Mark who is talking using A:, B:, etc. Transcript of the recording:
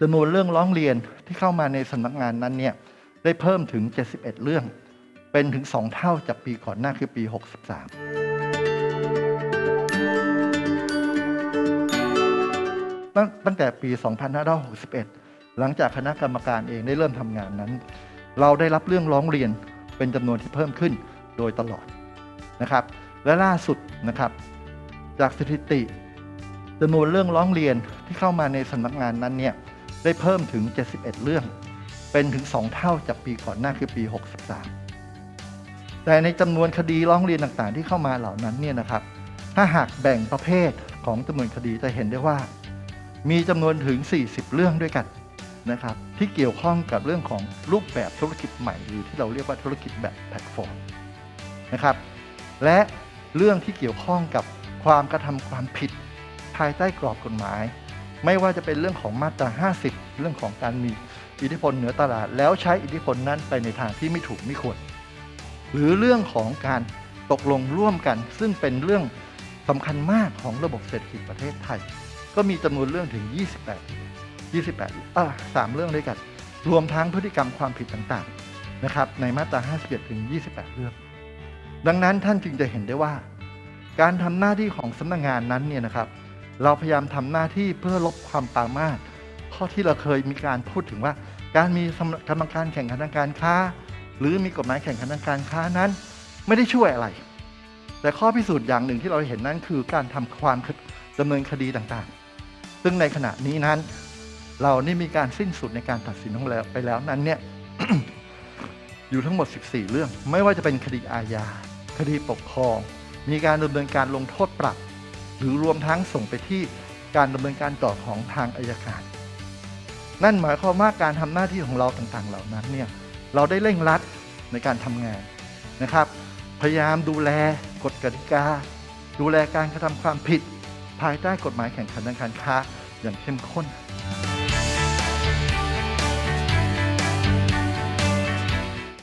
A: จำนวนเรื่องร้องเรียนที่เข้ามาในสำนักงานนั้นเนี่ยได้เพิ่มถึง 71 เรื่อง เป็นถึง 2 เท่าจากปีก่อนหน้าคือปี 63ตั้งตั้งแต่ปี 2561 หลังจากคณะกรรมการเองได้เริ่มทำงานนั้น เราได้รับเรื่องร้องเรียนเป็นจำนวนที่เพิ่มขึ้นโดยตลอดนะครับ และล่าสุดนะครับ จากสถิติจำนวนเรื่องร้องเรียนที่เข้ามาในสำนักงานนั้นเนี่ย ได้เพิ่มถึง 71 เรื่อง เป็นถึง 2 เท่าจากปีก่อนหน้าคือปี 63 แต่ในจำนวนคดีร้องเรียนต่างๆ ที่เข้ามาเหล่านั้นเนี่ยนะครับ ถ้าหากแบ่งประเภทของจำนวนคดีจะเห็นได้ว่า มีจำนวนถึง 40 เรื่องด้วยกันนะครับที่เกี่ยวข้องกับเรื่องของรูปแบบธุรกิจใหม่ หรือที่เราเรียกว่าธุรกิจแบบแพลตฟอร์มนะครับและเรื่องที่เกี่ยวข้องกับความกระทำความผิด ภายใต้กรอบกฎหมาย ไม่ว่าจะเป็นเรื่องของมาตรา 50 เรื่องของการมีอิทธิพลเหนือตลาด แล้วใช้อิทธิพลนั้นไปในทางที่ไม่ถูกไม่ควร หรือเรื่องของการตกลงร่วมกัน ซึ่งเป็นเรื่องสำคัญมากของระบบเศรษฐกิจประเทศไทย ก็มีจำนวนเรื่องถึง 28 28อ่าสามเรื่องด้วยกัน รวมทั้งพฤติกรรมความผิดต่างๆนะครับในมาตรา 51 ถึง 28 เรื่อง ดังนั้นท่านจึงจะเห็นได้ว่า การทำหน้าที่ของสำนักงานนั้นเนี่ยนะครับ เราพยายามทำหน้าที่เพื่อลบความปามาสข้อที่เราเคยมีการพูดถึงว่า การมีกรรมการแข่งขันทางการค้า หรือมีกฎหมายแข่งขันทางการค้านั้น ไม่ได้ช่วยอะไร แต่ข้อพิสูจน์อย่างหนึ่งที่เราเห็นนั่นคือการทำความดำเนินคดีต่างๆ ซึ่งในขณะนี้นั้น เรานี่มีการสิ้นสุดในการตัดสินของเราไปแล้วนั้นเนี่ยอยู่ทั้งหมด 14 เรื่อง ไม่ว่าจะเป็นคดีอาญา คดีปกครอง มีการดำเนินการลงโทษปรับ รือรวมทั้งส่งไปที่การดำเนินการต่อของทางอายการ นั่นหมายความว่าการทำหน้าที่ของเราต่างๆ เหล่านั้นเนี่ยเราได้เร่งรัดในการทำงานนะครับ พยายามดูแลกฎกติกา ดูแลการกระทำความผิด ภายใต้กฎหมายแข่งขันทางการค้าอย่างเข้มข้น